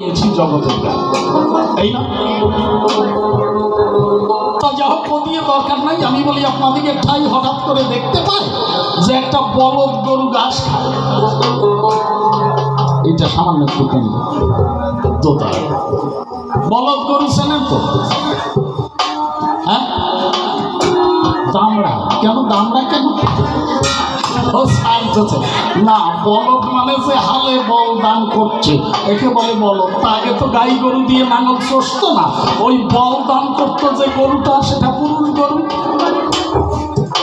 পেয়েছি জগতের এই না? দরকার নাই। আমি বলি আপনাদেরকে ঠাই হঠাৎ করে দেখতে পাই যে একটা বলদ গরু খায়। এটা সামান্য একটু বলদ গরু চেনেন তো? হ্যাঁ? দামড়া। কেন দামড়া কেন? না, বলদ মানে যে হালে বল দান করছে। একে বলে বলদ। তা আগে তো গাই গরু দিয়ে নাঙল চষতো না। ওই বল দান করতো যে গরুটা সেটা পুরুষ গরু?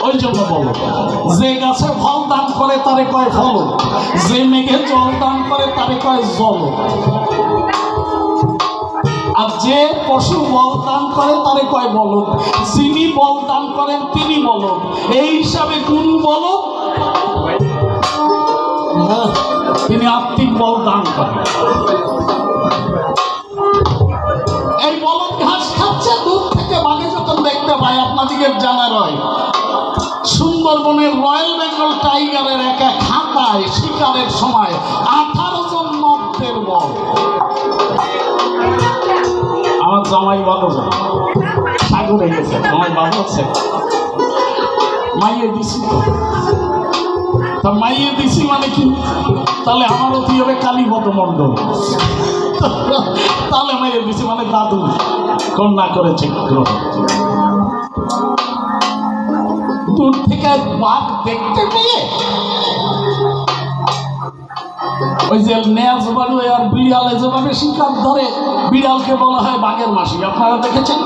ওই জন্য বলো যে গাছে ফল দান করে, তারে কয় ফল যে মেঘে জল দান করে, তারে কয় জল। আর যে পশু বল দান করে, তারে কয় বলদ। যিনি বল দান করেন, তিনি বলদ। এই হিসাবে গুরু বলদ তিনি আত্মিক বল দান করেন। এই বলদ ঘাস খাচ্ছে, দূর থেকে বাঘে যখন দেখতে পাই আপনাদিকে জানা রয়। সুন্দরবনের রয়্যাল বেঙ্গল টাইগারের একা খাতায় শিকারের সময় আঠারো জন মদ্যের বল। আমার জামাই ভালো যায়। সাগরে গেছে, জামাই ভালো আছে। মাইয়ে দিছি। তা মাইয়ে দিছি মানে কি? তাহলে আমারও তুই হবে? কালী কালীপদ মণ্ডল তাহলে মাইয়ে দিছি মানে দাদু। কন্যা করেছে গ্রহ। দূর থেকে বাঘ দেখতে পেয়ে ওই যে নেয়াজ বাড়ু আর বিড়ালে যেভাবে শিকার ধরে, বিড়ালকে বলা হয় বাঘের মাসি। আপনারা দেখেছেন?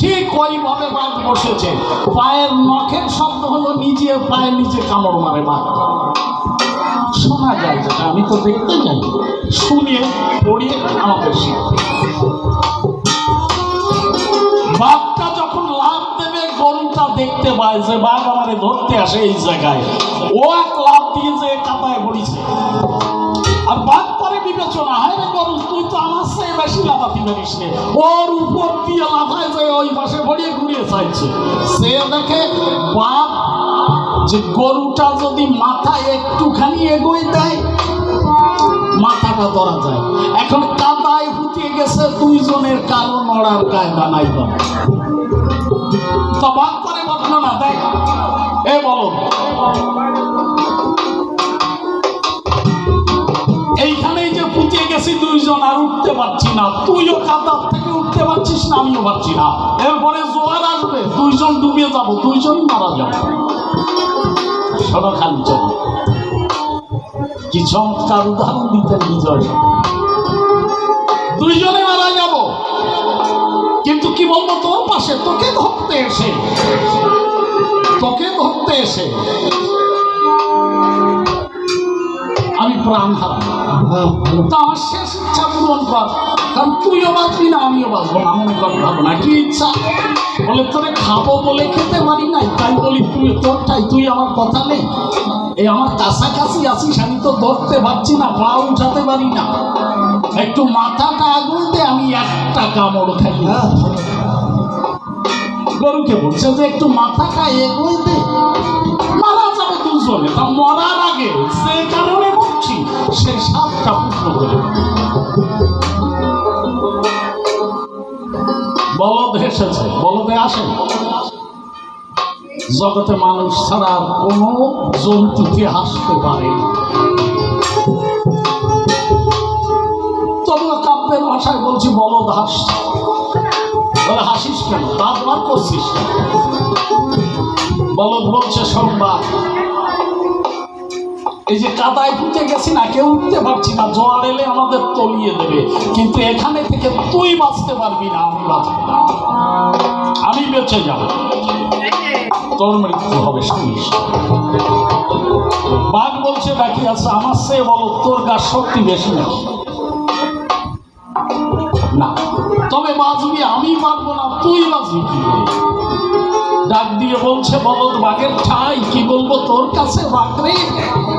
ঠিক ওইভাবে বাঘ বসেছে। পায়ের নখের শব্দ হলো নিজে পায়ের নিচে কামড় মারে বাঘ শোনা যায় যেটা, আমি তো দেখতে যাই শুনে পড়িয়ে আমাদের শিখতে। বাঘটা যখন লাভ দেবে, গরুটা দেখতে পায় যে বাঘ আমারে ধরতে আসে এই জায়গায়। ও এক লাভ দিয়ে যে কাতায় পড়িছে বাঘ পরে বিবেচনা হয় রে গরু, তুই তো আমার চেয়ে বেশি লাফাতে পারিস নে। ওর উপর দিয়ে লাফায় যে ওই পাশে ভরিয়ে ঘুরিয়ে চাইছে। সে দেখে বাঘ যে গরুটা যদি মাথা একটুখানি এগোয় দেয়, মাথাটা ধরা যায়। এখন কাদায় ফুটিয়ে গেছে, দুইজনের কারও নড়ার কায়দা নাই বা তো বাদ করে বর্ণনা দেখ। এ বলো। গেছি দুইজন আর উঠতে পারছি না। তুইও কাদার থেকে উঠতে পারছিস না, আমিও পারছি না। এরপরে জোয়ার আসবে, দুইজন ডুবিয়ে যাব, দুইজন মারা যাব। সড়ক খালি কি চমৎকার উদাহরণ দিতেন বিজয়। দুইজনে মারা যাব। কিন্তু কি বলব তোর পাশে? তোকে ধরতে এসে। তোকে ধরতে এসে। আমার শেষ ইচ্ছা পূরণ কর। কারণ তুইও বাঁচবি না, আমিও বাঁচবো না কি বলে তোরে খাব বলে খেতে পারি নাই, তাই বলি তুই তোরটাই, তুই আমার কথা নেই এই আমার কাছাকাছি আছিস, আমি তো ধরতে পারছি না, পা উঠাতে পারি না। একটু মাথাটা আগুন দে, আমি একটা কামড় খাই গরুকে বলছে যে, একটু মাথাটা এগোয় দে। মারা যাবে দুজনে, তা মরার আগে, সে কারণে বলছি সে সাতটা পূর্ণ বলদ এসেছে বলদে আসে। জগতে মানুষ ছাড়া কোনো জন্তুকে হাসতে পারে? না। তবুও কাব্যের ভাষায় বলছি, বলদ হাস। বলে, হাসিস কেন? বার করছিস বলদ বলছে সংবাদ এই যে কাদায় ফুটে গেছি না, কেউ উঠতে পারছি না জোয়ার এলে আমাদের তলিয়ে দেবে। কিন্তু এখানে থেকে তুই বাঁচতে পারবি না, আমি বাঁচবো না। আমি বেঁচে যাব। তোর মৃত্যু হবে শুনিস বাঘ বলছে বাকি আছে, আমার সে বলো, তোর গাছ শক্তি বেশি নাকি? না। তবে বাঁচবি, আমি পারব না, তুই বাঁচবি কি ডাক দিয়ে বলছে, বলদ বাঘের ঠাই, কি বলব তোর কাছে আমার একজন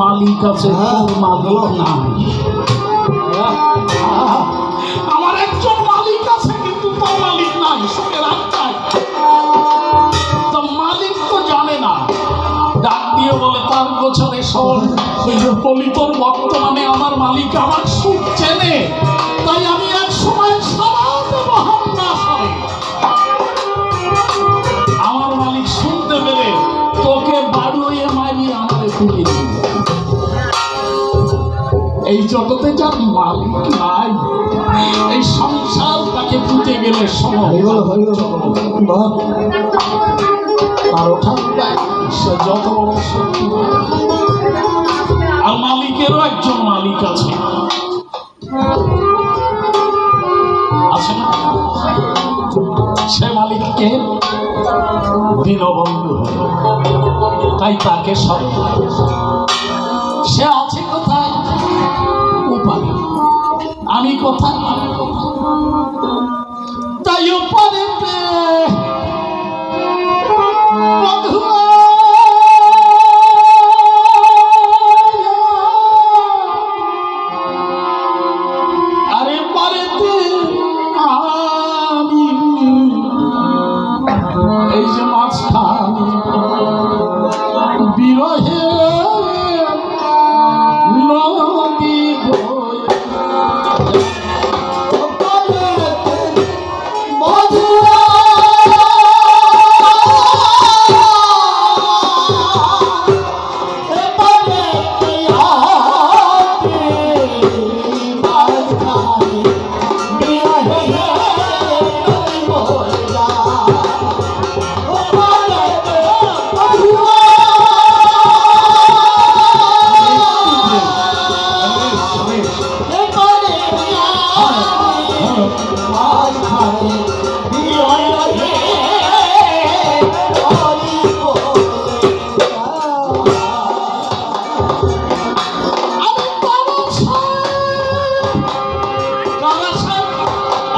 মালিক আছে তোর মালিক নাই। আমার একজন মালিক আছে কিন্তু তোর মালিক নাই তো মালিক তো জানে না। ডাক দিয়ে বলে তার গোছরে সর ওই যে তোর বর্তমানে আমার মালিক আমার সুখ চেনে। এই জগতে যার মালিক নাই এই সংসার তাকে পুঁতে গেলে সময় আর সে যত বড় শক্তি আর মালিকেরও একজন মালিক আছে। আছে না? সে মালিককে দীনবন্ধু তাই তাকে সব সে আমি কোথায় তাই উপারে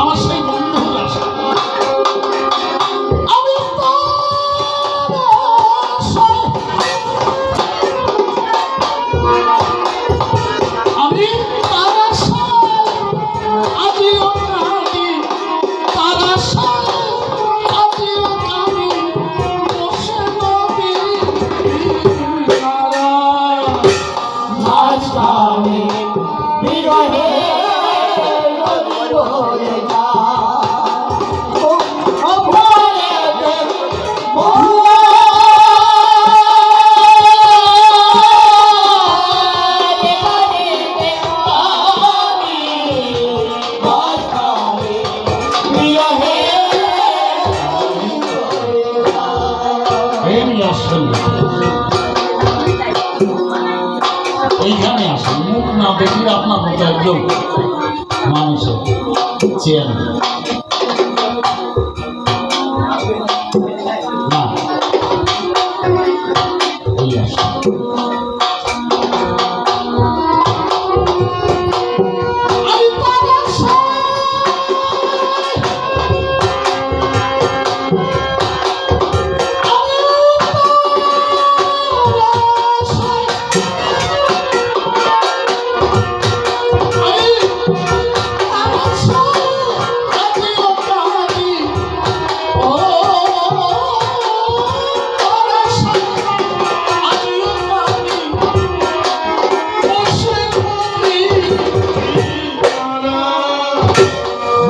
আমার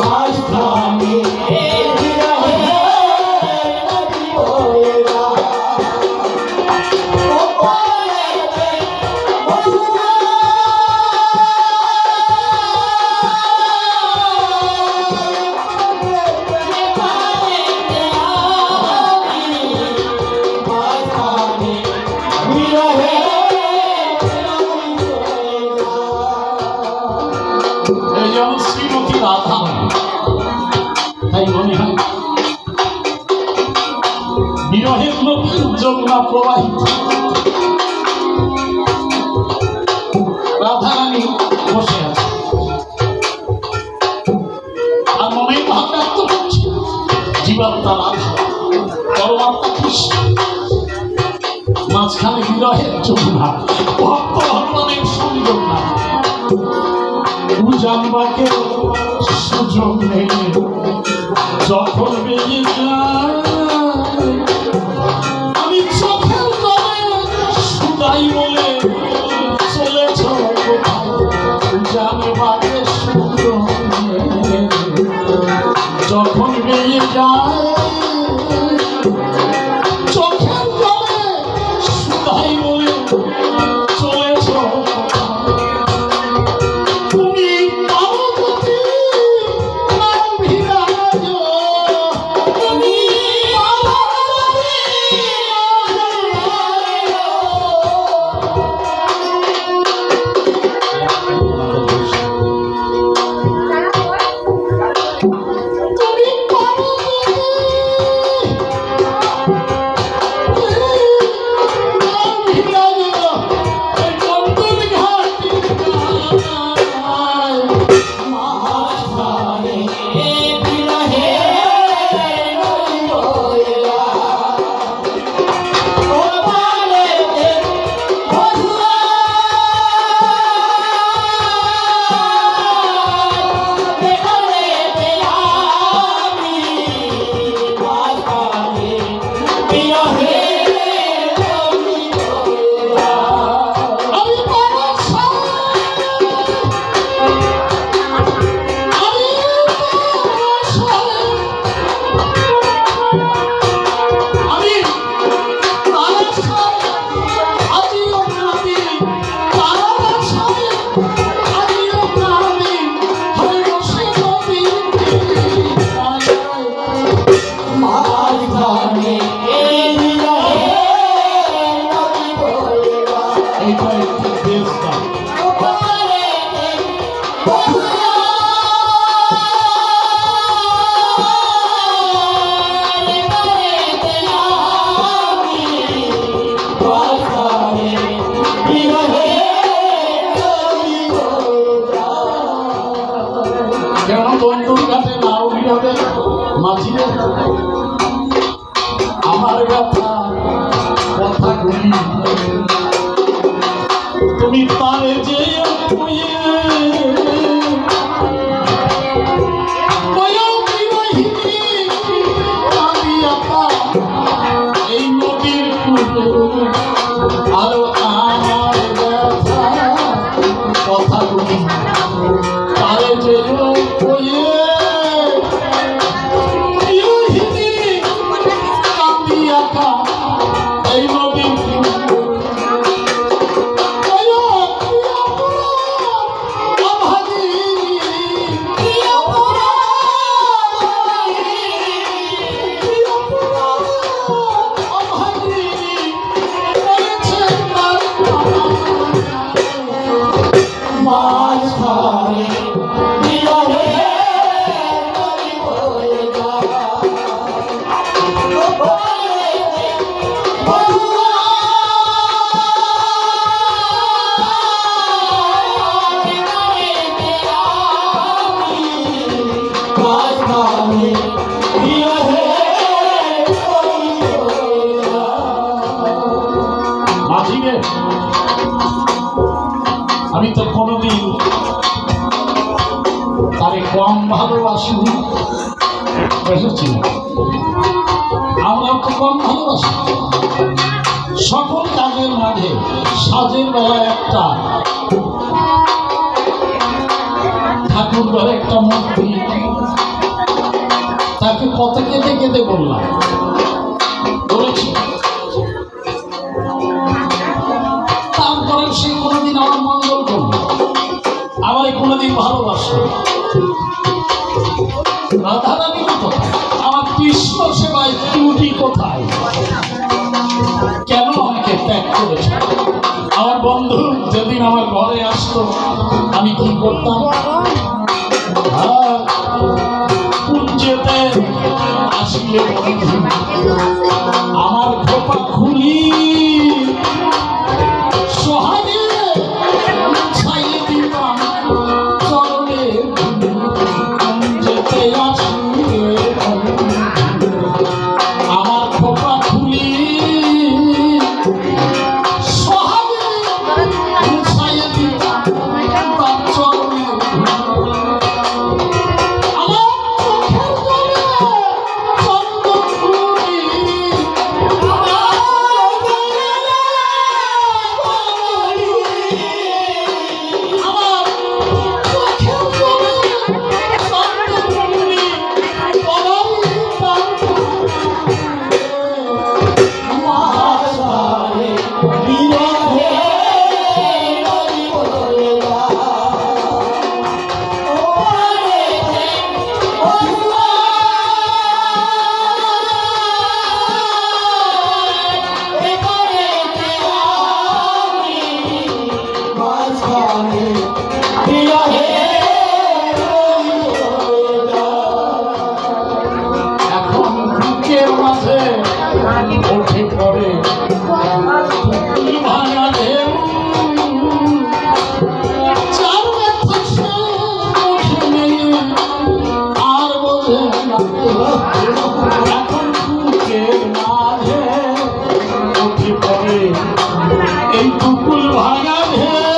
এই বিরহের নদী যমুনা প্রবাহিত রাধারানী বসে আছে আর মনে ভাব ব্যক্ত করছে জীবাত্মা রাধা পরমাত্মা কৃষ্ণ মাঝখানে বিরহের যমুনা ভক্ত ভগবানের সংযোগ না জানবাকে সুযোগ নেই যখন বেরিয়ে যায় আমি তো কোনোদিন তারে কম ভালোবাসি। বুঝেছি আমরাও তো কম ভালোবাসি। সকল কাজের মাঝে সাজের বেলায় একটা ঠাকুর বেলায় একটা মূর্তি। তাকে কত কেঁদে কেঁদে বললাম রাধারানী ভালোবাসে। রাধারানী কোথায়? আমার কৃষ্ণ সেবায় ত্রুটি কোথায়? কেন আমাকে ত্যাগ করেছে? আমার বন্ধু যেদিন আমার ঘরে আসতো, আমি কি করতাম? এই টুকুল ভাঙা ভে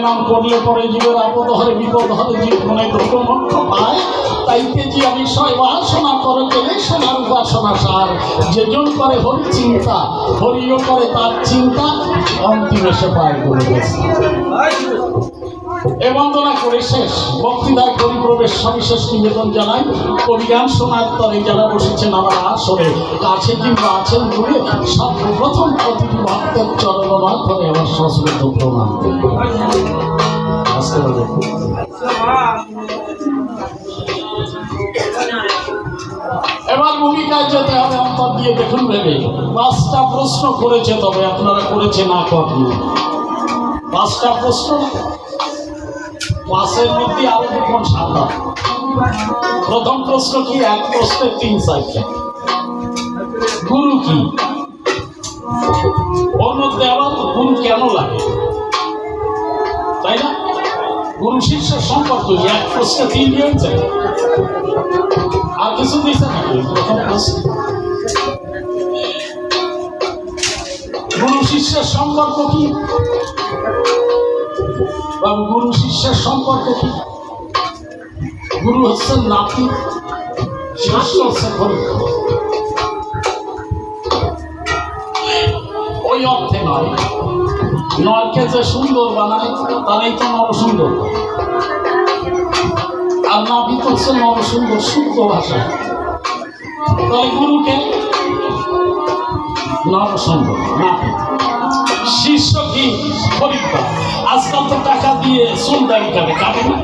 নাম করলে পরে জীবের আপদ হরে বিপদ হরে জীব মনে দুঃখ মোক্ষ পায়। তাইতে যে আমি সয় বাসনা করে গেলে সোনার উপাসনা সার। যেজন করে হরি চিন্তা, হরিও করে তার চিন্তা, অন্তিম এসে পায় বলে গেছে। এ বন্দনা করে শেষ। বক্তৃতায় পরিপ্রবেশ সবিশেষ নিবেদন জানাই কবিগান শোনার তরে যারা বসেছেন আমার আসরে, কাছে কিংবা আছেন দূরে, সর্বপ্রথম প্রতিটি ভক্তের চরণমা করে আমার আসতে হবে এবার ভূমিকায় যেতে হবে, অন্তর দিয়ে দেখুন ভেবে। পাঁচটা প্রশ্ন করেছে, তবে আপনারা করেছে না কখনো। পাঁচটা প্রশ্ন ক্লাসের মধ্যে আরও দুখন সাদা প্রথম প্রশ্ন কি? এক প্রশ্নের তিন সাইডটা গুরু কি? ওর মধ্যে আবার গুরু কেন লাগে? তাই না? গুরু শিষ্যের সম্পর্ক এক প্রশ্নে তিন দিয়েছে আর কিছু দিয়েছে নাকি প্রথম প্রশ্ন। গুরু শিষ্যের সম্পর্ক কি? বাবু কি? গুরু হচ্ছেন নাতি শিষ্য হচ্ছে পরীক্ষা ওই অর্থে নয়। যে সুন্দর বানায়, তারাই তো নর সুন্দর। আর হচ্ছে নর সুন্দর, শুদ্ধ ভাষা। তাহলে গুরুকে নর সুন্দর নাপিত শিষ্য কি? আজকাল তো টাকা দিয়ে চুল দাড়ি কাটে কাটে না?